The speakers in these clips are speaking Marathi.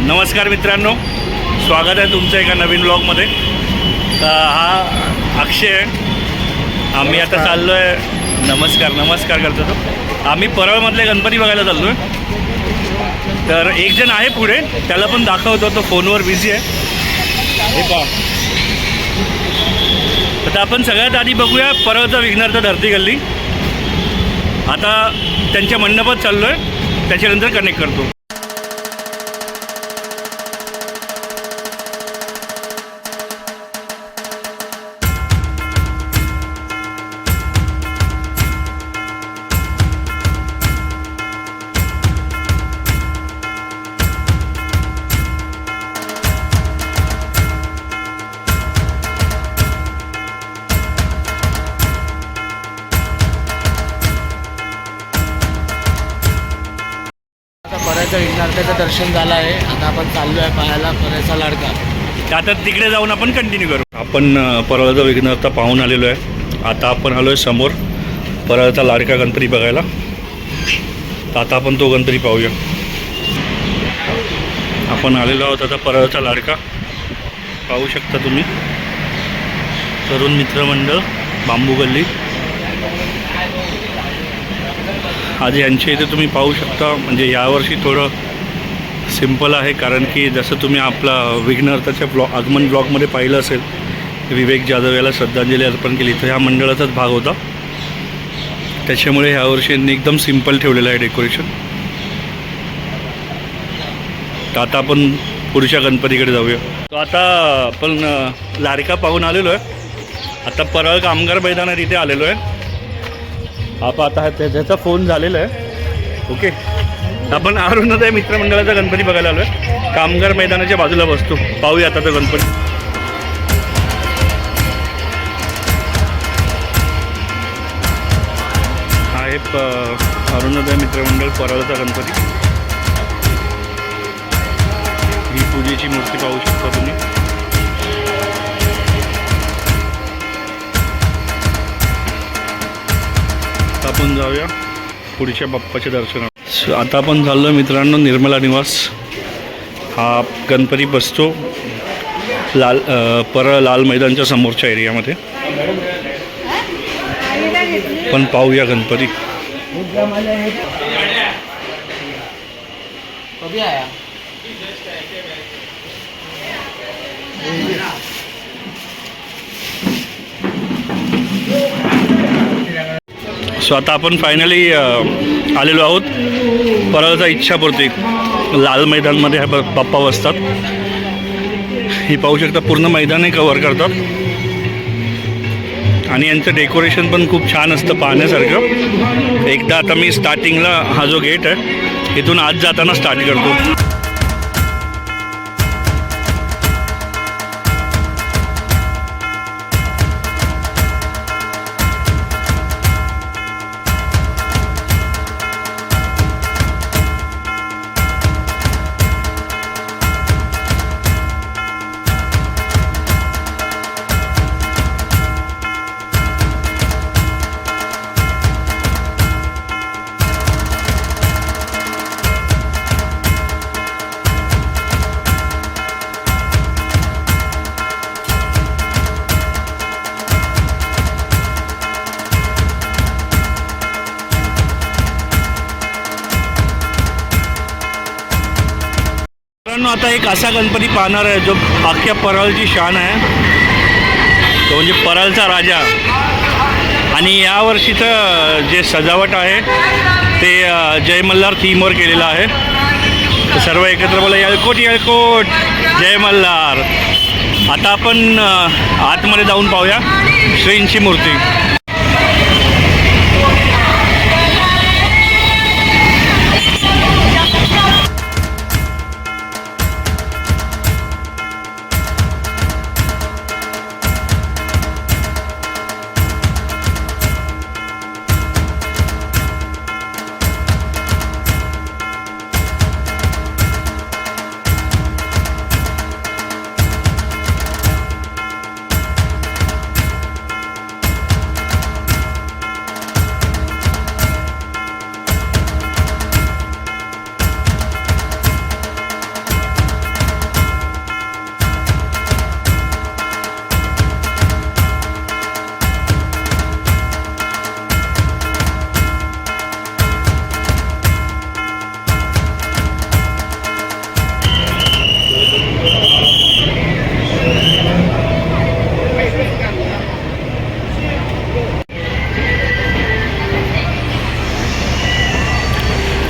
नमस्कार मित्रांनो. स्वागत आहे तुमचं एका नवीन ब्लॉगमध्ये हा अक्षय. आहे आम्ही आता चाललो आहे नमस्कार नमस्कार करतो तो. आम्ही परळमधले गणपती बघायला चाललो आहे तर एक जण आहे पुढे. त्याला पण दाखवतो. तो फोनवर बिझी आहे. हे पहा. आता आपण सगळ्यात आधी बघूया परळचा विघ्नार्थ धरती गल्ली. आता त्यांच्या मंडपात चाललो आहे त्याच्यानंतर कनेक्ट करतो. लाडक्याचं दर्शन झालं आहे. आता आपण चाललो आहे पाहायला परळचा लाडका. आता तिकडे जाऊन आपण कंटिन्यू करू. आपण परवाचा परळचा आता पाहून आलेलो आहे. आता आपण आलो आहे समोर परळचा लाडका गणपती बघायला. तर आता आपण तो गणपती पाहूया. आपण आलेलो आहोत आता परळचा लाडका. पाहू शकता तुम्ही. तरुण मित्रमंडळ बांबू गल्ली. आज यांच्या इथे तुम्ही पाहू शकता. म्हणजे यावर्षी थोडं सिंपल आहे कारण की जसं तुम्ही आपला विघ्नर्थाच्या ब्लॉ आगमन ब्लॉगमध्ये पाहिलं असेल विवेक जाधव याला श्रद्धांजली अर्पण केली. तर ह्या मंडळाचाच भाग होता. त्याच्यामुळे ह्यावर्षी यांनी एकदम सिंपल ठेवलेलं आहे डेकोरेशन. तर आता आपण पुढच्या गणपतीकडे जाऊया. तो आता आपण लारका पाहून आलेलो आहे. आता परळ कामगार मैदान आहे तिथे आलेलो आहे. आपण आता त्याचा फोन झालेला आहे. ओके. आपण अरुणोदय मित्रमंडळाचा गणपती बघायला आलो आहे कामगार मैदानाच्या बाजूला बसतो. पाहूया आता तो गणपती. हा आहे प अरुणोदय मित्रमंडळ परळचा गणपती. ही पूजेची मूर्ती पाहू शकता तुम्ही. आपण जाऊया पुढच्या बाप्पाच्या दर्शनात आता आपण झालं मित्रांनो निर्मला निवास. हा गणपती बसतो लाल पर परळ लाल मैदानच्या समोरच्या एरियामध्ये. पण पाहूया गणपती. कधी सो आता आपण फायनली आलेलो आहोत. परळचा इच्छापूर्ती लाल मैदानमध्ये ह्या ब- बाप्पा बसतात. ही पाहू शकता पूर्ण मैदानही कवर करतात. आणि यांचं डेकोरेशन पण खूप छान असतं पाहण्यासारखं. एकदा आता मी स्टार्टिंगला हा जो गेट आहे इथून आज जाताना स्टार्ट करतो. आता एक असा गणपती पाहणार आहे जो अख्ख्या परळची शान आहे. तो म्हणजे परळचा राजा. आणि यावर्षीचं जे सजावट आहे ते जय मल्हार थीमवर केलेलं आहे. सर्व एकत्र बोला येळकोट येळकोट जय मल्हार. आता आपण आतमध्ये जाऊन पाहूया श्रींची मूर्ती.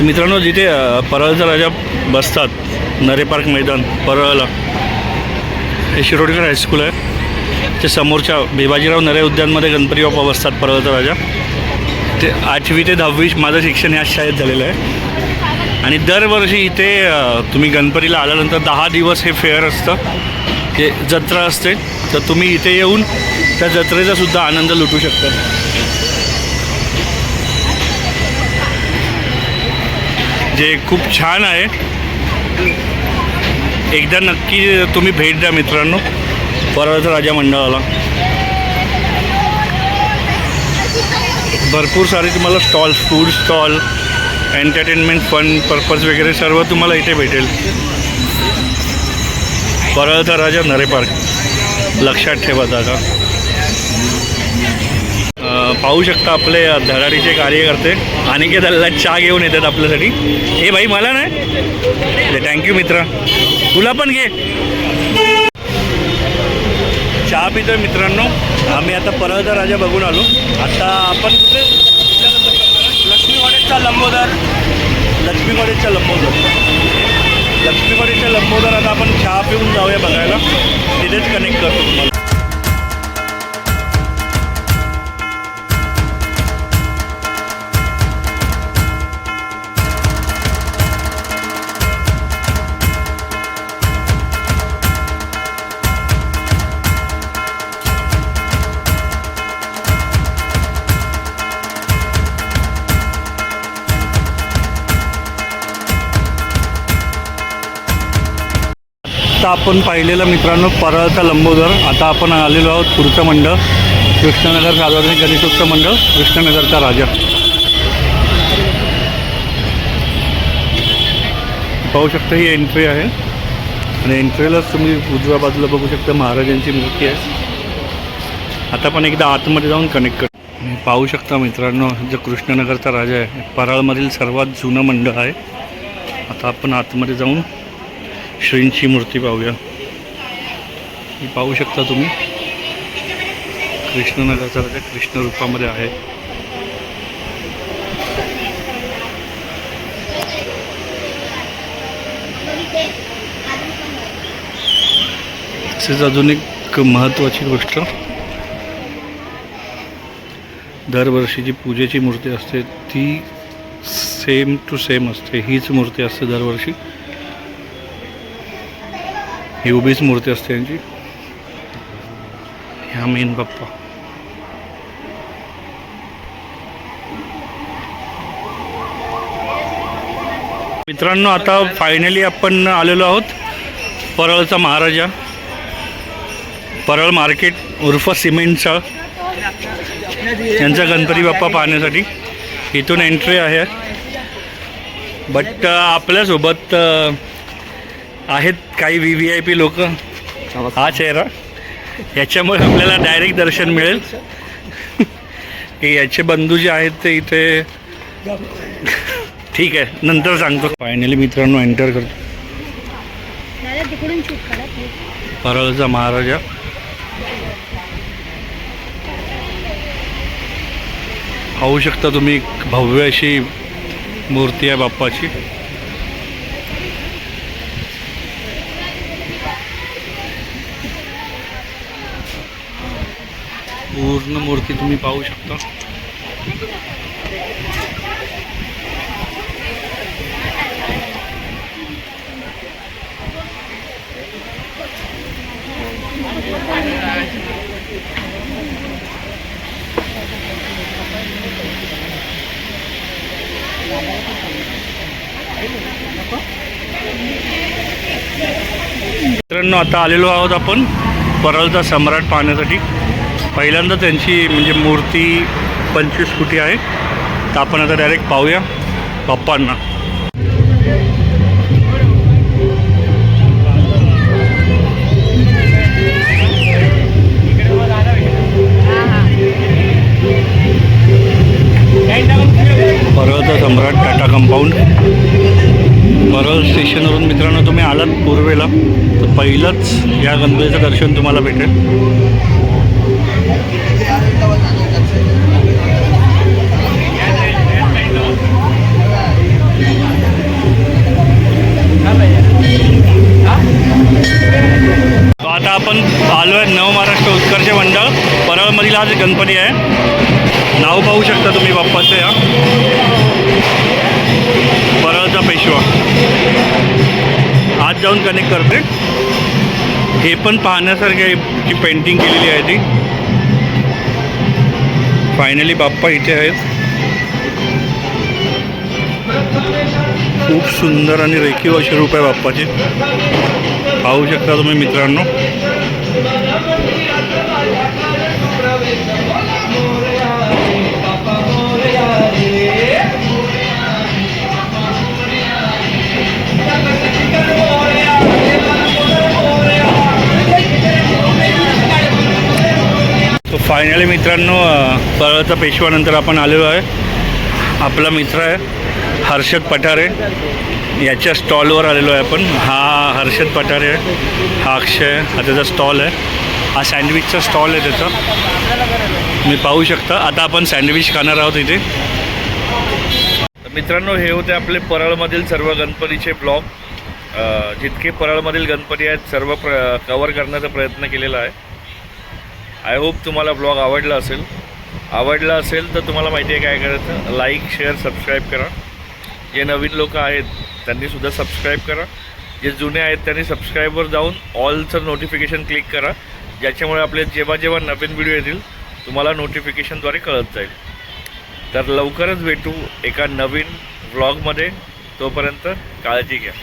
मित्रांनो जिथे परळचा राजा बसतात नरे पार्क मैदान परळला. हे शिरोडकर हायस्कूल आहे. ते समोरच्या भिवाजीराव नरे उद्यानमध्ये गणपती बाप्पा बसतात परळचा राजा. ते आठवी ते दहावी माझं शिक्षण या शाळेत झालेलं आहे. आणि दरवर्षी इथे तुम्ही गणपतीला आल्यानंतर दहा दिवस हे फेअर असतं. जे जत्रा असते. तर तुम्ही इथे येऊन त्या जत्रेचासुद्धा आनंद लुटू शकता. जे खूप छान आहे. एकदा नक्की तुम्ही भेट द्या मित्रांनो. परळचा राजा मंडळाला भरपूर सारे तुम्हाला stalls food stall entertainment fun purpose वगैरे सर्व तुम्हाला इथे भेटेल. परळचा राजा नरे पार्क लक्षात ठेवा दादा पाहू शकता आपले धडाडीचे कार्यकर्ते. आणि के दल्ला चहा घेऊन येतात आपल्यासाठी. हे भाई मला नाही. थँक्यू मित्र. तुला पण घे. चहा पितोय मित्रांनो. आम्ही आता परत राजा बघून आलो. आता आपण कुठे? लक्ष्मी कॉलेजचा लंबोदर. लक्ष्मी कॉलेजचा लंबोदर. लक्ष्मी कॉलेजच्या लंबोदर आता आपण चहा पिऊन जाऊया बघायला. तिथेच कनेक्ट करतो तुम्हाला. आता आपण पाहिलेलं मित्रांनो परळचा लंबोदर. आता आपण आलेलो आहोत पुढचं मंडळ कृष्णनगर सार्वजनिक गणेशोत्सव मंडळ कृष्णनगरचा राजा. पाहू शकता ही एंट्री आहे. आणि एंट्रीलाच तुम्ही उजव्या बाजूला बघू शकता महाराजांची मूर्ती आहे. आता पण एकदा आतमध्ये जाऊन कनेक्ट कर. पाहू शकता मित्रांनो जो कृष्णनगरचा राजा आहे परळमधील सर्वात जुनं मंडळ आहे. आता आपण आतमध्ये जाऊन श्रींची मूर्ती पाहूया. ही पाहू शकता तुम्ही. कृष्णनगरचा राजा कृष्ण रूपामध्ये आहे. तसेच अजून एक महत्त्वाची गोष्ट. दरवर्षी जी पूजेची मूर्ती असते ती सेम टू सेम असते. हीच मूर्ती असते दरवर्षी. ही उभीच मूर्ती असते यांची. ह्या मेन बाप्पा मित्रांनो आता फायनली आपण आलेलो आहोत परळचा महाराजा. परळ मार्केट उर्फ सिमेंटचा. यांचा गणपती बाप्पा पाहण्यासाठी. इथून एंट्री आहे. बट आपल्यासोबत आहेत काही व्ही व्ही आय पी लोक. हा चेहरा. याच्यामुळे आपल्याला डायरेक्ट दर्शन मिळेल. की याचे बंधू जे आहेत ते इथे. ठीक आहे नंतर सांगतो. फायनली मित्रांनो एंटर करतो. परळचा महाराजा. पाहू शकता तुम्ही भव्य अशी मूर्ती आहे बाप्पाची. पूर्ण मूर्ती तुम्ही पाहू शकता. मित्रांनो आता आलेलो आहोत आपण परळचा सम्राट पाहण्यासाठी. पहिल्यांदा त्यांची म्हणजे मूर्ती पंचवीस फुटी आहे. तर आपण आता डायरेक्ट पाहूया बाप्पांना. परत सम्राट टाटा कंपाऊंड. परत स्टेशनवरून मित्रांनो तुम्ही आलात पूर्वेला. तर पहिलंच या गणपतीचं दर्शन तुम्हाला भेटेल. जाऊन कनेक्ट करते हे पण पाहण्यासारखे जी पेंटिंग केलेली आहे ती. फायनली बाप्पा इथे आहेत. खूप सुंदर आणि रेखीव अशी रूप आहे बाप्पाचे. पाहू शकता तुम्ही मित्रांनो. फायनली मित्रांनो परळचा पेशवानंतर आपण आलेलो आहे. आपला मित्र आहे हर्षद पठारे. याच्या स्टॉलवर आलेलो आहे आपण. हा हर्षद पठारे आहे. हा अक्षय हा त्याचा स्टॉल आहे. हा सँडविचचा स्टॉल आहे त्याचा. मी पाहू शकता. आता आपण सँडविच खाणार आहोत इथे. मित्रांनो हे होते आपले परळमधील सर्व गणपतीचे ब्लॉग. जितके परळमधील गणपती आहेत सर्व प्र कवर करण्याचा प्रयत्न केलेला आहे. आय होप तुम्हाला ब्लॉग आवडला असेल. आवडला असेल तर तुम्हाला माहिती आहे काय करायचं. लाईक शेअर सबस्क्राईब करा. जे नवीन लोक आहेत त्यांनीसुद्धा सबस्क्राईब करा. जे जुने आहेत त्यांनी सबस्क्राईबवर जाऊन ऑलचं नोटिफिकेशन क्लिक करा. ज्याच्यामुळे आपले जेव्हा जेव्हा नवीन व्हिडिओ येतील तुम्हाला नोटिफिकेशनद्वारे कळत जाईल. तर लवकरच भेटू एका नवीन व्लॉगमध्ये तोपर्यंत काळजी घ्या.